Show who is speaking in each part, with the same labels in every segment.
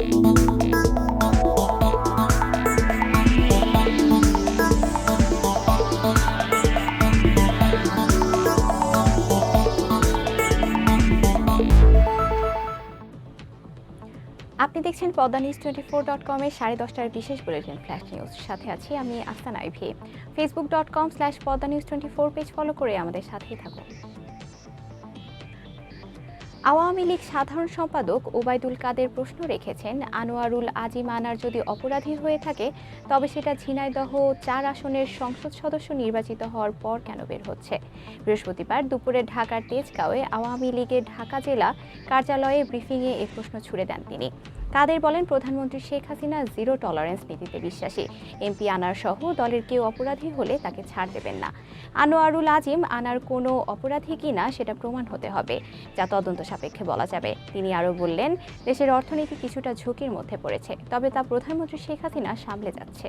Speaker 1: আপনি দেখছেন Padma news twenty four dot কমের সাড়ে দশটার বিশেষ বুলেটিন ফ্ল্যাশ নিউজ সাথে আছি আমি আস্তান আইভি Facebook dot com slash Padma news twenty four page follow করে আমাদের সাথেই থাকুন আওয়ামী লীগ সাধারণ সম্পাদক ওবায়দুল কাদের প্রশ্ন রেখেছেন আনোয়ারুল আজিম আনার যদি অপরাধী হয়ে থাকে তবে সেটা ঝিনাইদহ চার আসনের সংসদ সদস্য নির্বাচিত হওয়ার পর কেন বের হচ্ছে বৃহস্পতিবার দুপুরে ঢাকার তেজগাঁওয়ে আওয়ামী লীগের ঢাকা জেলা কার্যালয়ে ব্রিফিংয়ে এ প্রশ্ন ছুড়ে দেন তিনি কাদের বলেন প্রধানমন্ত্রী শেখ হাসিনা জিরো টলারেন্স নীতিতে বিশ্বাসী এমপি আনার সহ দলের কেউ অপরাধী হলে তাকে ছাড় দেবেন না আনোয়ারুল আজিম আনার কোনো অপরাধী কিনা সেটা প্রমাণ হতে হবে যা তদন্ত সাপেক্ষে বলা যাবে তিনি আরও বললেন দেশের অর্থনীতি কিছুটা ঝুঁকির মধ্যে পড়েছে তবে তা প্রধানমন্ত্রী শেখ হাসিনা সামলে যাচ্ছে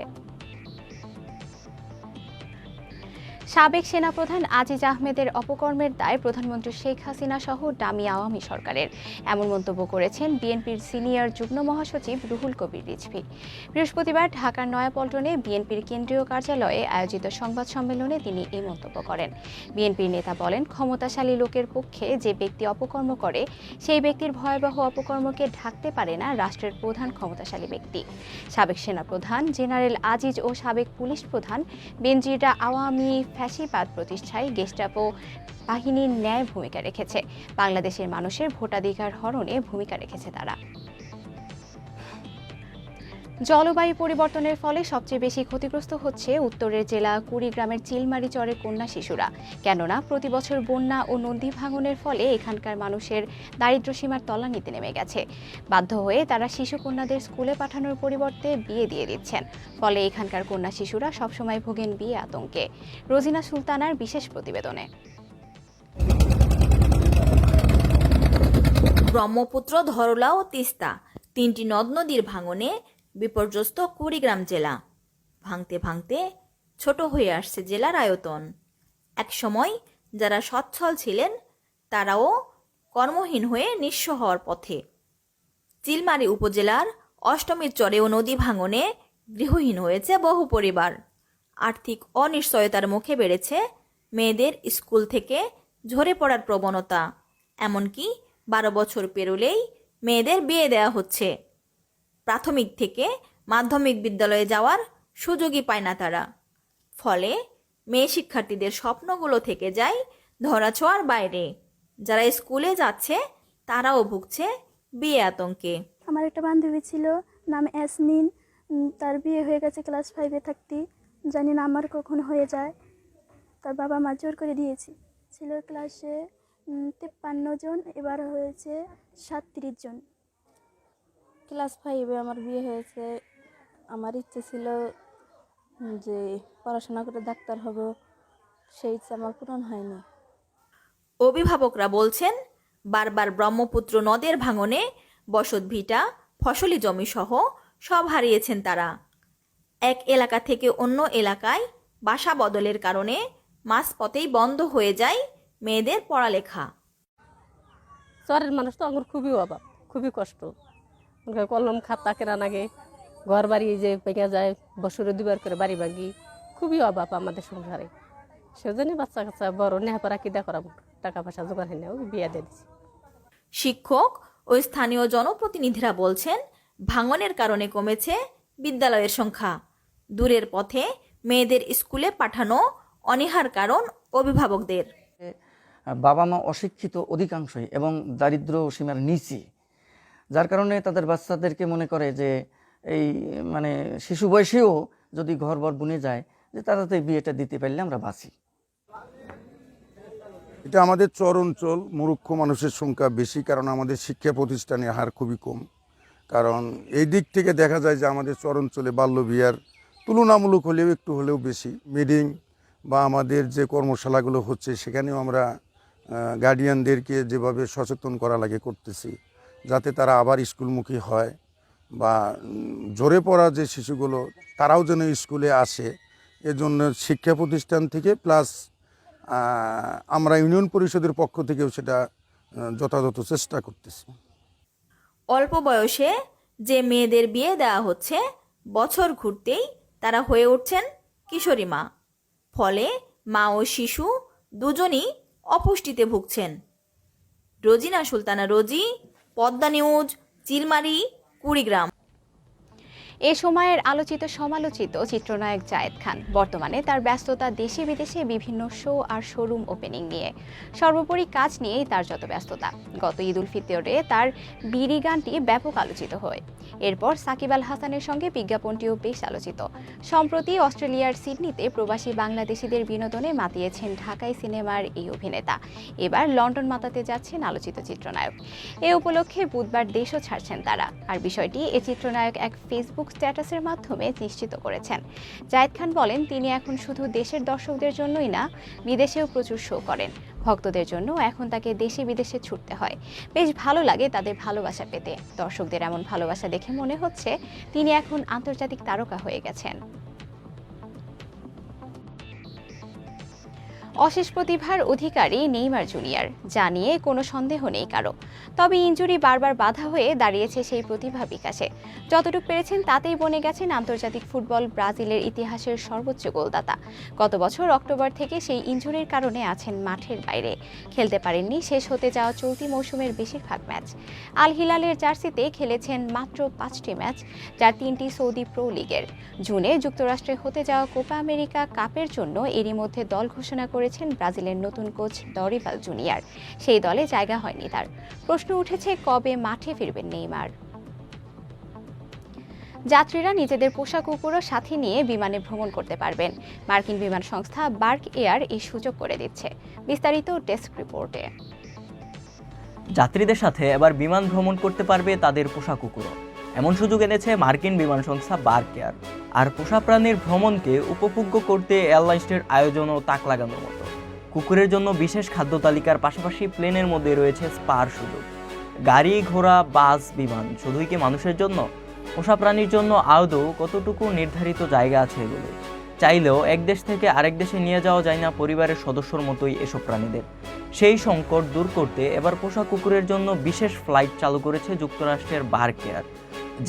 Speaker 1: সাবেক সেনাপ্রধান আজিজ আহমেদের অপকর্মের দায় প্রধানমন্ত্রী শেখ হাসিনা সহ ডামি আওয়ামী সরকারের এমন মন্তব্য করেছেন বিএনপির সিনিয়র যুগ্ম মহাসচিব রুহুল কবির রিজভি বৃহস্পতিবার ঢাকার নয়াপল্টনে বিএনপির কেন্দ্রীয় কার্যালয়ে আয়োজিত সংবাদ সম্মেলনে তিনি এই মন্তব্য করেন বিএনপির নেতা বলেন ক্ষমতাশালী লোকের পক্ষে যে ব্যক্তি অপকর্ম করে সেই ব্যক্তির ভয়াবহ অপকর্মকে ঢাকতে পারে না রাষ্ট্রের প্রধান ক্ষমতাশালী ব্যক্তি সাবেক সেনাপ্রধান জেনারেল আজিজ ও সাবেক পুলিশ প্রধান বেনজিরা আওয়ামী ফ্যাসিবাদ প্রতিষ্ঠায় গেস্টাপো বাহিনীর ন্যায় ভূমিকা রেখেছে বাংলাদেশের মানুষের ভোটাধিকার হরণে ভূমিকা রেখেছে তারা জলবায়ু পরিবর্তনের ফলে সবচেয়ে বেশি ক্ষতিগ্রস্ত হচ্ছে উত্তরের জেলা কুড়িগ্রামের চিলমারি চরের কন্যা শিশুরা কেননা প্রতি বছর বন্যা ও নদী ভাঙনের ফলে এখানকার মানুষের দারিদ্র্যসীমার তলানিতে নেমে গেছে বাধ্য হয়ে তারা শিশু কন্যাদের স্কুলে পাঠানোর পরিবর্তে বিয়ে দিয়ে দিচ্ছেন ফলে এখানকার কন্যা শিশুরা সবসময় ভোগেন বিয়ে আতঙ্কে রোজিনা সুলতানার বিশেষ প্রতিবেদনে
Speaker 2: ব্রহ্মপুত্র ধরলা ও তিস্তা তিনটি নদ নদীর ভাঙনে বিপর্যস্ত কুড়িগ্রাম জেলা ভাঙতে ভাঙতে ছোট হয়ে আসছে জেলার আয়তন একসময় যারা সচ্ছল ছিলেন তারাও কর্মহীন হয়ে নিঃস্ব হওয়ার পথে চিলমারি উপজেলার অষ্টমীর চরে ও নদী ভাঙনে গৃহহীন হয়েছে বহু পরিবার আর্থিক অনিশ্চয়তার মুখে বেড়েছে মেয়েদের স্কুল থেকে ঝরে পড়ার প্রবণতা এমনকি বারো বছর পেরোলেই মেয়েদের বিয়ে দেয়া হচ্ছে প্রাথমিক থেকে মাধ্যমিক বিদ্যালয়ে যাওয়ার সুযোগই পায় না তারা ফলে মেয়ে শিক্ষার্থীদের স্বপ্নগুলো থেকে যায় ধরাছোঁয়ার বাইরে যারা স্কুলে যাচ্ছে তারাও ভুগছে বিয়ে আতঙ্কে আমার একটা বান্ধবী ছিল নাম অ্যাসমিন তার বিয়ে হয়ে গেছে ক্লাস ফাইভে থাকতে জানি না আমার কখন হয়ে যায় তার বাবা মা জোর করে দিয়েছি ছিল ক্লাসে তেপ্পান্ন জন এবার হয়েছে সাত জন ক্লাস ফাইভে আমার বিয়ে হয়েছে আমার ইচ্ছে ছিল যে পড়াশোনা করে ডাক্তার হব সেই ইচ্ছা আমার পূরণ হয়নি অভিভাবকরা বলছেন বারবার ব্রহ্মপুত্র নদের ভাঙনে বসত ভিটা ফসলি জমিসহ সব হারিয়েছেন তারা এক এলাকা থেকে অন্য এলাকায় বাসা বদলের কারণে মাঝপথেই বন্ধ হয়ে যায় মেয়েদের পড়ালেখা শহরের মানুষ তো আমার খুবই অভাব খুবই কষ্ট কলম খাতা কেনা লাগে ঘর বাড়ি যে ভেঙে যায় বছরে দুবার করে বাড়ি ভাঙি খুবই অভাব আমাদের সংসারে সেজন্য বাচ্চা কাচ্চা বড় নেহাপাড়া কিদা করাবো টাকা পয়সা জোগাড় হয় না বিয়া দিয়ে দিচ্ছি শিক্ষক ও স্থানীয় জনপ্রতিনিধিরা বলছেন ভাঙনের কারণে কমেছে বিদ্যালয়ের সংখ্যা দূরের পথে মেয়েদের স্কুলে পাঠানো অনীহার কারণ অভিভাবকদের
Speaker 3: বাবা মা অশিক্ষিত অধিকাংশই এবং দারিদ্র সীমার নিচে যার কারণে তাদের বাচ্চাদেরকে মনে করে যে এই মানে শিশু বয়সেও যদি ঘর বর বুনে যায় যে তারা তো বিয়েটা দিতে পারলে আমরা বাঁচি এটা আমাদের চর অঞ্চল মুরুক্ষ মানুষের সংখ্যা বেশি কারণ আমাদের শিক্ষা প্রতিষ্ঠানে হার খুবই কম কারণ এই দিক থেকে দেখা যায় যে আমাদের চর অঞ্চলে বাল্য বিয়ার তুলনামূলক হলেও একটু হলেও বেশি মিডিং বা আমাদের যে কর্মশালাগুলো হচ্ছে সেখানেও আমরা গার্ডিয়ানদেরকে যেভাবে সচেতন করা লাগে করতেছি যাতে তারা আবার স্কুলমুখী হয় বা জোরে পড়া যে শিশুগুলো তারাও যেন স্কুলে আসে এজন্য শিক্ষা প্রতিষ্ঠান থেকে প্লাস আমরা ইউনিয়ন পরিষদের পক্ষ থেকেও সেটা যথাযথ চেষ্টা করতেছি
Speaker 2: অল্প বয়সে যে মেয়েদের বিয়ে দেওয়া হচ্ছে বছর ঘুরতেই তারা হয়ে উঠছেন কিশোরী মা ফলে মা ও শিশু দুজনই অপুষ্টিতে ভুগছেন রোজিনা সুলতানা রোজি পদ্মা নিউজ চিলমারি
Speaker 1: কুড়িগ্রাম এ সময়ের আলোচিত সমালোচিত চিত্রনায়ক জায়েদ খান বর্তমানে তার ব্যস্ততা দেশে বিদেশে বিভিন্ন শো আর শোরুম ওপেনিং নিয়ে সর্বোপরি কাজ নিয়েই তার যত ব্যস্ততা গত ঈদ উল ফিতরে তার বিড়ি গানটি ব্যাপক আলোচিত হয় এরপর সাকিব আল হাসানের সঙ্গে বিজ্ঞাপনটিও বেশ আলোচিত সম্প্রতি অস্ট্রেলিয়ার সিডনিতে প্রবাসী বাংলাদেশিদের বিনোদনে মাতিয়েছেন ঢাকাই সিনেমার এই অভিনেতা এবার লন্ডন মাতাতে যাচ্ছেন আলোচিত চিত্রনায়ক এ উপলক্ষে বুধবার দেশও ছাড়ছেন তারা আর বিষয়টি এ চিত্রনায়ক এক ফেসবুক স্ট্যাটাসের মাধ্যমে নিশ্চিত করেছেন জায়েদ খান বলেন তিনি এখন শুধু দেশের দর্শকদের জন্যই না বিদেশেও প্রচুর শো করেন ভক্তদের জন্য এখন তাকে দেশে বিদেশে ছুটতে হয় বেশ ভালো লাগে তাদের ভালোবাসা পেতে দর্শকদের এমন ভালোবাসা দেখে মনে হচ্ছে তিনি এখন আন্তর্জাতিক তারকা হয়ে গেছেন অশেষ প্রতিভার অধিকারী নেইমার জুনিয়র যা নিয়ে কোনো সন্দেহ নেই কারো তবে ইঞ্জুরি বারবার বাধা হয়ে দাঁড়িয়েছে সেই প্রতিভা বিকাশে যতটুকু পেরেছেন তাতেই বনে গেছেন আন্তর্জাতিক ফুটবল ব্রাজিলের ইতিহাসের সর্বোচ্চ গোলদাতা গত বছর অক্টোবর থেকে সেই ইঞ্জুরির কারণে আছেন মাঠের বাইরে খেলতে পারেননি শেষ হতে যাওয়া চলতি মৌসুমের বেশিরভাগ ম্যাচ আল হিলালের জার্সিতে খেলেছেন মাত্র পাঁচটি ম্যাচ যার তিনটি সৌদি প্রো লিগের জুনে যুক্তরাষ্ট্রে হতে যাওয়া কোপা আমেরিকা কাপের জন্য এরই মধ্যে দল ঘোষণা করে হয়েছেন ব্রাজিলের নতুন কোচ দরিবাল জুনিয়র সেই দলে জায়গা হয়নি তার প্রশ্ন উঠেছে কবে মাঠে ফিরবেন নেইমার যাত্রীরা নিজেদের পোশাক উপরও সাথে নিয়ে বিমানে ভ্রমণ করতে পারবেন মার্কিন বিমান সংস্থা বার্ক এয়ার এই সুযোগ করে দিচ্ছে বিস্তারিত ডেস্ক রিপোর্টে
Speaker 3: যাত্রীদের সাথে এবার বিমান ভ্রমণ করতে পারবে তাদের পোশাক কুকুরও এমন সুযোগ এনেছে মার্কিন বিমান সংস্থা বার্কেয়ার আর পোষা প্রাণীর ভ্রমণকে উপভোগ্য করতে এয়ারলাইন্সটির আয়োজনও তাক লাগানোর মতো কুকুরের জন্য বিশেষ খাদ্য তালিকার পাশাপাশি প্লেনের মধ্যে রয়েছে স্পার সুযোগ গাড়ি ঘোড়া বাস বিমান শুধুই কি মানুষের জন্য পোষা প্রাণীর জন্য আদৌ কতটুকু নির্ধারিত জায়গা আছে এগুলো চাইলেও এক দেশ থেকে আরেক দেশে নিয়ে যাওয়া যায় না পরিবারের সদস্যর মতোই এসব প্রাণীদের সেই সংকট দূর করতে এবার পোষা কুকুরের জন্য বিশেষ ফ্লাইট চালু করেছে যুক্তরাষ্ট্রের বার কেয়ার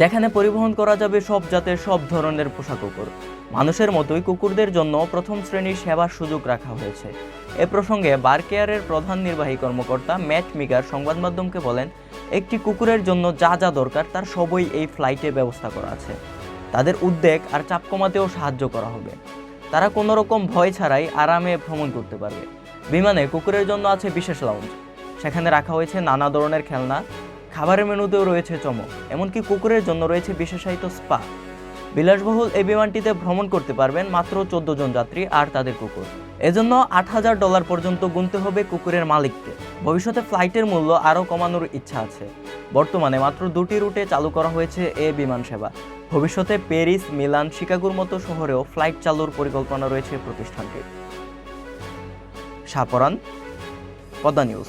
Speaker 3: যেখানে পরিবহন করা যাবে সব জাতের সব ধরনের পোষা কুকুর মানুষের মতোই কুকুরদের জন্য প্রথম শ্রেণীর সেবার সুযোগ রাখা হয়েছে এ প্রসঙ্গে বার কেয়ারের প্রধান নির্বাহী কর্মকর্তা ম্যাট মিগার সংবাদ মাধ্যমকে বলেন একটি কুকুরের জন্য যা যা দরকার তার সবই এই ফ্লাইটে ব্যবস্থা করা আছে তাদের উদ্বেগ আর চাপ কমাতেও সাহায্য করা হবে তারা কোনো রকম ভয় ছাড়াই আরামে ভ্রমণ করতে পারবে বিমানে কুকুরের জন্য আছে বিশেষ লাউঞ্জ সেখানে রাখা হয়েছে নানা ধরনের খেলনা খাবারের মেনুতেও রয়েছে চমক এমনকি কুকুরের জন্য রয়েছে বিশেষায়িত স্পা বিলাসবহুল এই বিমানটিতে ভ্রমণ করতে পারবেন মাত্র চোদ্দ জন যাত্রী আর তাদের কুকুর এজন্য আট হাজার ডলার পর্যন্ত গুনতে হবে কুকুরের মালিককে ভবিষ্যতে ফ্লাইটের মূল্য আরও কমানোর ইচ্ছা আছে বর্তমানে মাত্র দুটি রুটে চালু করা হয়েছে এ বিমান সেবা ভবিষ্যতে প্যারিস মিলান শিকাগোর মতো শহরেও ফ্লাইট চালুর পরিকল্পনা রয়েছে প্রতিষ্ঠানটির সাপরান পদ্মা নিউজ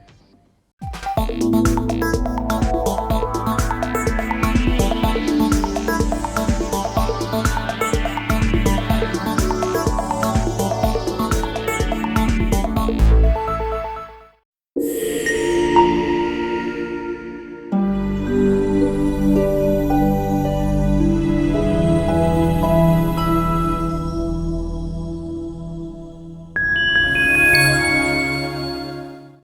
Speaker 1: Bye.